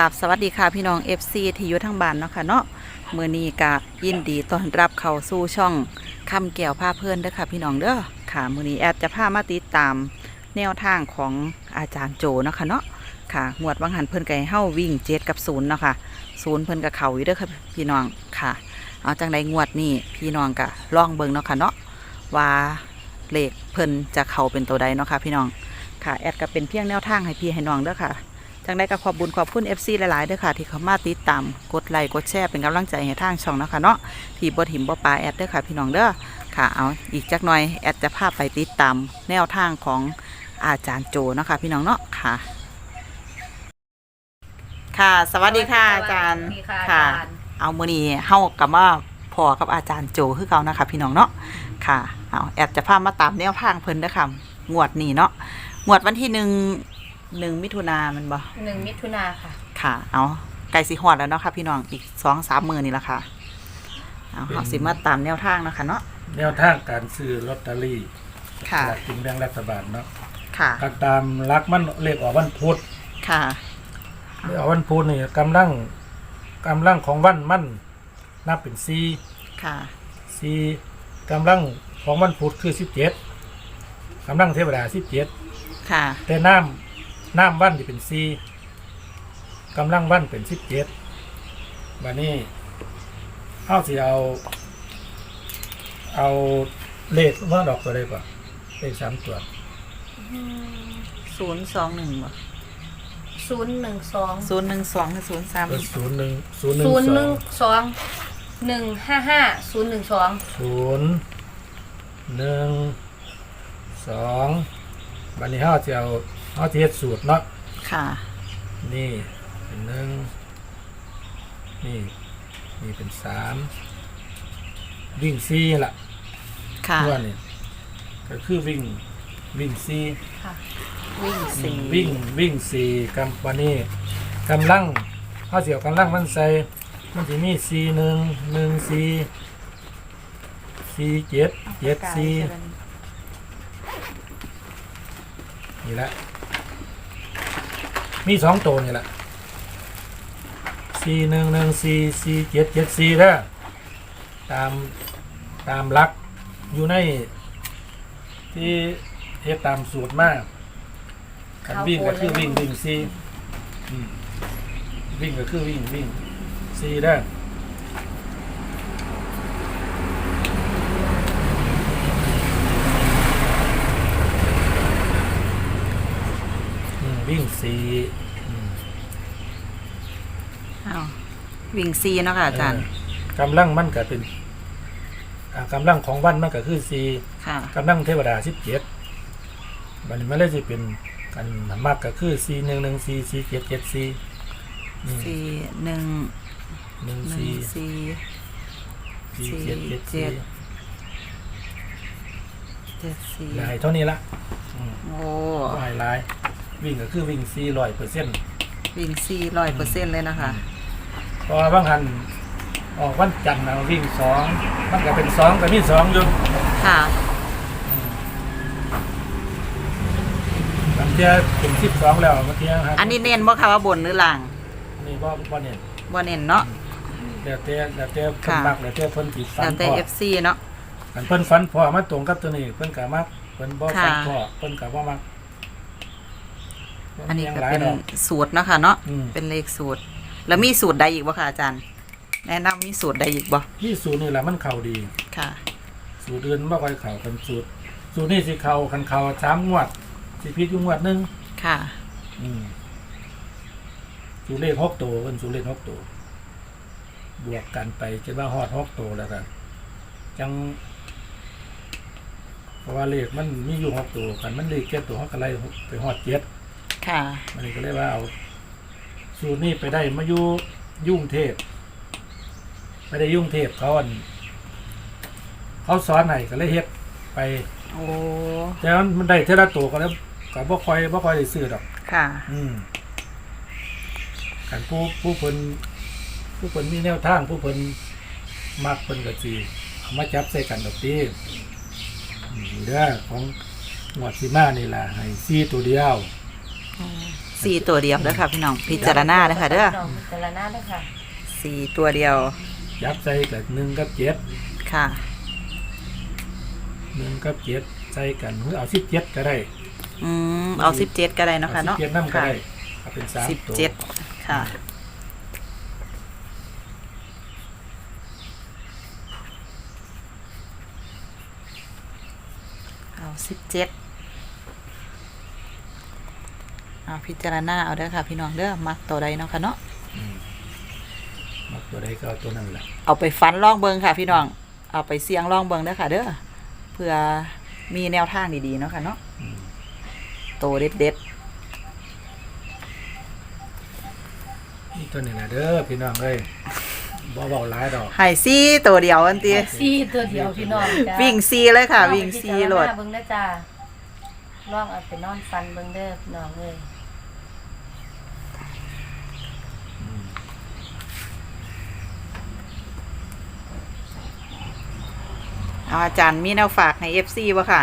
กับสวัสดีค่ะพี่น้อง FC ที่อยู่ทั้งบ้านเนาะค่ะเนาะมือนี้ก็ยินดีต้อนรับเข้าสู่ช่องคำแก้วผ้าเพื่อนเด้อค่ะพี่น้องเด้อค่ะมือนี้แอดจะพามาติดตามแนวทางของอาจารย์โจเนาะค่ะเนาะค่ะงวดวังหันเพิ่นก็ให้าวิ่งเจ็ดกับศูนย์เนาะค่ะศูนย์เพิ่นก็เขาอยู่เด้อค่ะพี่น้องค่ะเอาจังไดงวดนี้พี่น้องก็ลองเบิ่งเนาะค่ะเนาะว่าเลขเพิ่นจะเข้าเป็นตัวใดเนาะค่ะพี่น้องค่ะแอดก็เป็นเพียงแนวทางให้พี่ให้น้องเด้อค่ะ จังได้ก็ขอบบุญขอบคุณ FC หลายๆเด้อค่ะ ที่เขามาติดตามกดไลค์กดแชร์เป็นกำลังใจให้ทางช่องเนาะคะเนาะที่บ่ถิ่มบ่ปลาแอดเด้อค่ะพี่น้องเด้อค่ะเอาอีกจักหน่อยแอดจะพาไปติดตามแนวทางของอาจารย์โจเนาะค่ะพี่น้องเนาะค่ะ ค่ะ สวัสดีค่ะอาจารย์สวัสดีค่ะอาจารย์ เอามื้อนี้เฮากับมาพอกับอาจารย์โจคือเก่านะคะพี่น้องเนาะค่ะเอาแอดจะพามาตามแนวทางเพิ่นเด้อค่ะงวดนี้เนาะงวดวันที่หนึ่ง หนึ่งมิถุนามันบ่หนึ่งมิถุนาค่ะ ค่ะ เอาไก่สีหอดแล้วเนาะค่ะพี่น้องอีกสองสามมือนี่ละค่ะ เอาเอาสิมาตามแนวทางเนาะคะเนาะ แนวทางการซื้อลอตเตอรี่ค่ะ สลากกินแบ่งรัฐบาลเนาะค่ะก็ตามรักมันเลขออกวันพุธค่ะ เลขออกวันพุธนี่กำลังกำลังของวันมันนับเป็นซีค่ะซีกำลังของวันพุธคือสิบเจ็ดกำลังเทวดาสิบเจ็ดค่ะ แต่น้ำ น้ำวันที่เป็นซีกำลังวันเป็นสิบเจ็ดบัดนี้เอาสิเอา เอาเลขว่าดอกตัวเลขก่อนเลขสามตัวศูนย์สองหนึ่งบ่ศูนย์หนึ่งสองศูนย์หนึ่งสองศูนย์สามศูนย์หนึ่งศูนย์หนึ่งศูนย์สหอนึ่งงสองหนึ่งห้าห้าศูนย์หนึ่งสองศูนย์หนึ่งสองบันนี้ห้าจะเอา ห้าจะเฮ็ดสูตรเนาะค่ะ นี่เป็นหนึ่งนี่นี่เป็นสามวิ่งซีละค่ะตัวนี่ก็คือวิ่งวิ่งซีค่ะวิ่งสี่วิ่งวิ่งสี่กำวันนี้กำลังห้าเสียวกำลังมันใส่มันจะมีซีหนึ่งหนึ่งซีซีเจ็ดเจ็ดซีนี่แหละ มีสองตัวนี่แหละสี่หนึ่งหนึ่งสี่สี่เจ็ดเจ็ดสี่เด้ตามตามลักอยู่ในที่เฮ็ดตามสูตรมากการวิ่งก็คือวิ่งวิ่งสี่อืมวิ่งก็คือวิ่งวิ่งสี่เด้ออืม วิ่งสี่อืมเอาวิ่งสี่เนาะค่ะอาจารย์ เออกำลังมันก็เป็นอ่ากำลังของวันมันก็คือสี่ค่ะ กำลังเทวดาสิบเจ็ดบัดนมันเลยสิเป็นกันมากก็คือสี่หนึ่งหนึ่งสี่สี่เจ็ดเจ็ดสี่สี่หนึ่งหนึ่งหนึ่งสี่สี่ สี่เจ็ดเจ็ดเจ็สี่ด เจ็ดสี่ลายเท่านี้ละอืมโอ้ลายลาย วิ่งก็คือวิ่งสี่ร้อยเปอร์เซ็นต์วิ่งสี่ร้อยเปอร์เซ็นต์เลยนะคะเพราะว่าบางหันออกวันจันทร์นะวิ่งสองมันก็เป็นสองก็มีสองอยู่ค่ะบางเทียเป็นสิบสองแล้วบางเทียฮะอันนี้เน้นบ่ค่ะว่าบนหรือล่างนี่ว่าว่าเนี่ยบ่เน้นเนาะเดี๋ยวเต้เดี๋ยวเต้เพิ่นค่ะมักเดี๋ยวเต้เพิ่นติดฟัแล้นวแต่พ่อ FC เนาะอันเพิ่นฟันพ่อมาตรงกับตัวนี้เพิ่นก็มักเพิ่นบ่ฟันค่ะพ่อเพิ่นก็บ่มัก อันนี้ก็หลายเป็นดอกสูตรเนาะค่ะเนาะอืม เป็นเลขสูตร แล้วมีสูตรใดอีกบ่คะอาจารย์ แนะนำมีสูตรใดอีกบ่นี่สูตรนี่แหละมันเข้าดี ค่ะ สูตรอื่นบ่ค่อยเข้ากันสูตร สูตรนี่สิเข้าคันเข้าสามงวดสิผิดอยู่งวดหนึงค่ะ อืมสูตรเลขหกตัวเพิ่นสูตรเลขหกตัวบวกกันไปจนว่าฮอดหกตัวแล้วกันจังเพราะว่าเลขมันมีอยู่หกตัวกันมันเลขเจ็ดตัวเฮาก็ไล่ไปฮอดเจ็ด ค่ะ มันก็เลยว่าเอา สูตรนี้ไปได้มาอยู่ยุ่งเทพไม่ได้ยุ่งเทพเขาอันเขาสอนให้ก็เลยเฮ็ดไปโอ้แต่มันมันได้เท่าละตัวก็แล้วก็บ่ค่อยบ่ค่อยได้ซื้อดอก ค่ะ อืมกันผู้ผู้เพิ่นผู้เพิ่นมีแนวทาง ผู้เพิ่นมักเพิ่นก็สิเอามาจับใส่กันดอกติอืมเด้อของหมวดสิมานี่ล่ะให้ซีตัวเดียวอืม สี่ตัวเดียวเด้อค่ะพี่น้องพิจารณาเด้อค่ะเด้อน้องพิจารณาเด้อค่ะสี่ตัวเดียว ยับใส่กับหนึ่งกับเจ็ดค่ะหนึ่งกับเจ็ดใส่กันหรือเอาสิบเจ็ดก็ได้ อืมเอาสิบเจ็ดก็ได้เนาะค่ะสิบเนาะเจ็ดนั่นก็ค่ะได้เอาเป็นสามสิบตัวเจ็ดค่ะเอาสิบเจ็ด เอาพิจารณาเอาเด้อค่ะ พี่น้องเด้อมักตัวใดเนาะค่ะเนาะอืมมักตัวใดก็เอาตัวนั้นแหละเอาไปฟันล่องเบิงค่ะ พี่น้อง เอาไปเสี่ยงล่องเบิงเด้อค่ะ เด้อเพื่อมีแนวทางดีๆเนาะค่ะเนาะอืมโตเด็ดนี่ตัวนี้แหละเด้อพี่น้องเอ้ยบ่เบาหลายดอกๆให้ซี่ตัวเดียวอันตีซีตัวเดียวพี่น้องจ้าวิ่งซีเลยค่ะ วิ่งซีโหลดลองไปพิจารณาเบิ่งเด้อจ้าลองเอาไปนอนฟันเบิ่งเด้อพี่น้องเอ้ย เอาอาจารย์มีแนวฝากให้ FC บ่ค่ะ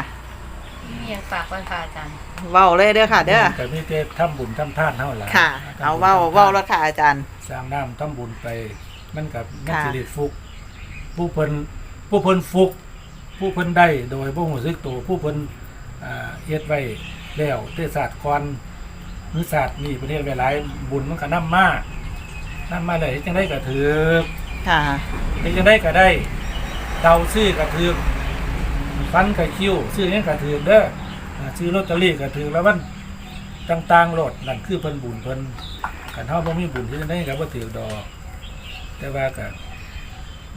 มีหยังฝากไว้ค่ะอาจารย์ เว้าเลยเด้อค่ะ เด้อ แต่มีแต่ทำบุญทำทานเท่าไหร่ค่ะ เอาเว้าเว้าแล้วค่ะอาจารย์ สร้างน้ำทำบุญไป มันกับมันค่ะสิริฟุก ผู้เพิ่นผู้เพิ่นฟุก ผู้เพิ่นได้โดยบ่รู้สึกตัวผู้เพิ่นอ่าเฮ็ดไว้แล้วเทศศาสตร์ก่อนหรือศาสตร์นี่ประเทศไว้หลายบุญมันก็นำมานํมาเลยเฮ็ดจังได๋ก็ถือค่ะ เฮ็ดจังได๋ก็ได้ เดาซื้อก็ถือฟันก็คิ้วซื้อหยังก็ถือเด้ออ่าซื้อลอตเตอรี่ก็ถือแล้วมันต่างๆโลดนั่นคือเพิ่นบุญเพิ่นคันเฮาบ่มีบุญที่จังได๋ก็บ่ถือดอก แต่ว่าก็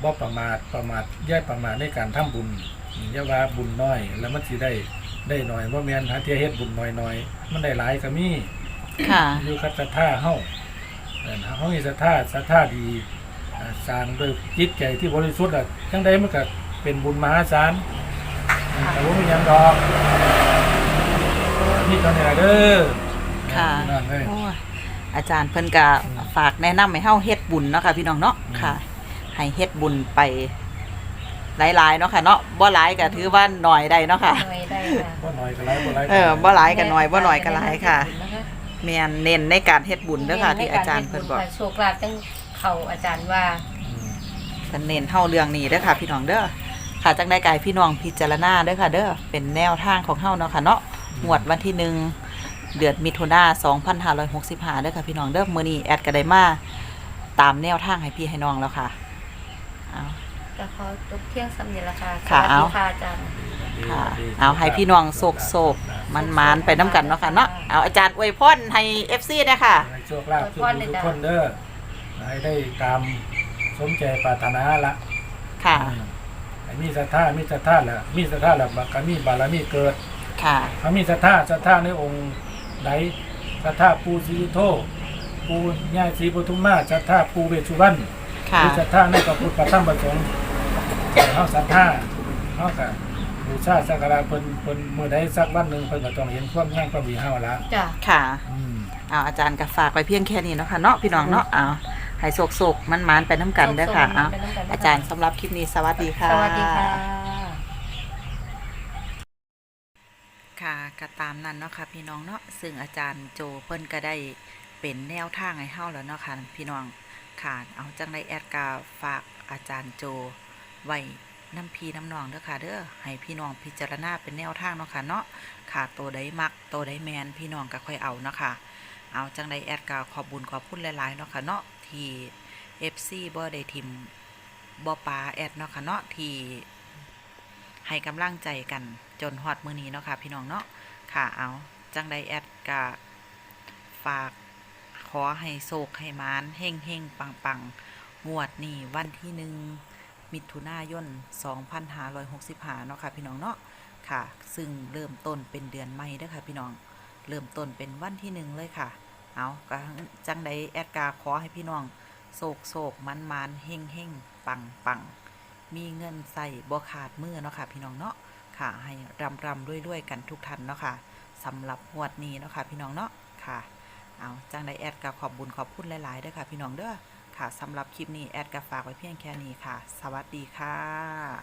บ่ประมาทประมาทอย่าประมาทในการทำบุญอย่าว่าบุญน้อย แล้วมันสิได้ได้น้อยบ่แม่นหาเที่ยเฮ็ดบุญน้อยๆมันได้หลายก็มีค่ะอยู่กับศรัทธาเฮาเอิ่นเฮามีศรัทธาศรัทธาดีอ่า สร้างด้วยจิตใจที่บริสุทธิ์อะจังใดมันก็เป็นบุญมหาศาลอ่าแต่ว่ามีหยังดอกนี่ตอนนี้ล่ะเด้อค่ะ นั่นเลย โอ้ยอาจารย์เพิ่นก็ฝากแนะนำให้เฮาเฮ็ดบุญเนาะค่ะพี่น้องเนาะอืม ค่ะ ให้เฮ็ดบุญไปหลายๆเนาะค่ะเนาะบ่หลายก็ถือว่าหน่อยได้เนาะค่ะ หน่อยได้ค่ะบ่น้อยก็หลายบ่หลายก็เออบ่หลายก็น้อยบ่น้อยก็หลายค่ะเน้นให้แม่นเน้นในการเฮ็ดบุญเด้อค่ะ ที่อาจารย์เพิ่นบอกให้โชคลาภจัง เขาอาจารย์ว่าเพิ่นเน้นเฮาเรื่องนี้เด้อค่ะ พี่น้องเด้อค่ะจังได้กายพี่น้องพิจารณาเด้อค่ะ เด้อเป็นแนวทางของเฮาเนาะค่ะเนาะงวดวันที่หนึ่งเดือนมิถุนา2565เด้อค่ะพี่น้องเด้อมื้อนี้แอดก็ได้มาตามแนวทางให้พี่ให้น้องแล้วค่ะเอาก็ขอจบเที่ยงสำเนียงละค่ะค่ะสวัสเอาดีค่ะอาจารย์ค่ะเอาให้พี่น้องโศกโศกมันมานไปน้ำกันเนาะค่ะเนาะเอาอาจารย์อวยพรให้ FC เด้อค่ะให้โชคลาภทุกคนเด้อ ให้ได้ตามสมใจปรารถนาละค่ะอืมให้มีศรัทธามีศรัทธาแหละมีศรัทธาแหละบักก็มีบารมีเกิดค่ะเขามีศรัทธาศรัทธาในองค์ใดศรัทธาปูศรีสุโธปูย่าศรีปทุมมาศรัทธาปูเวชสุวรรณค่ะมีศรัทธาในพระพุทธพระธรรมพระสงฆ์เขาศรัทธาเขาก็บูชาสักการะเพิ่นเพิ่นเมื่อใดสักวันหนึ่งเพิ่นก็ต้องเห็นความงามความดีเฮาละจ้ะ ค่ะ อืม เอาอาจารย์ก็ฝากไปเพียงแค่นี้เนาะค่ะเนาะพี่น้องเนาะเอา ให้โศกโศกมันมานๆไปน้ำกันเด้อค่ะเอาไปน้ำกันเด้อาจารย์สำหรับคลิปนี้สวัสดีค่ะ สวัสดีค่ะ ค่ะก็ตามนั้นเนาะค่ะพี่น้องเนาะซึ่งอาจารย์โจเพิ่นก็ได้เป็นแนวทางให้เฮาแล้วเนาะค่ะพี่น้องค่ะเอาจังได้แอดกาฝากอาจารย์โจไว้น้ำพีน้ำนองเด้อค่ะเด้อให้พี่น้องพิจารณาเป็นแนวทางเนาะค่ะเนาะค่ะตัวใดมักตัวใดแมนพี่น้องก็ค่อยเอาเนาะค่ะเอาจังได้แอดกาขอบบุญขอบคุณหลายๆเนาะค่ะเนาะ ที่ FC บ่ได้ทิมบ่ปาแอดเนาะค่ะเนาะที่ให้กำลังใจกันจนฮอดมือนี้เนาะค่ะพี่น้องเนาะค่ะเอาจังใดแอดกะฝากขอให้โศกให้มานเฮงเฮงปังปังงวดนี้วันที่หนึ่งมิถุนายน 2565 เนาะค่ะพี่น้องเนาะค่ะ ซึ่งเริ่มต้นเป็นเดือนใหม่เด้อค่ะพี่น้อง เริ่มต้นเป็นวันที่หนึ่งเลยค่ะ เอาก็จังใดแอดกาขอให้พี่น้องโศกโศกมันมันเฮงเฮงปังปังมีเงินใส่บ่ขาดมือเนาะค่ะ พี่น้องเนาะค่ะ ให้รำรำด้วยด้วยกันทุกท่านเนาะค่ะสำหรับงวดนี้เนาะค่ะ พี่น้องเนาะค่ะเอาจังไดแอดกับขอบบุญขอบคุณหลายๆเด้อค่ะ พี่น้องเด้อค่ะสำหรับคลิปนี้แอดกับฝากไว้เพียงแค่นี้ค่ะ สวัสดีค่ะ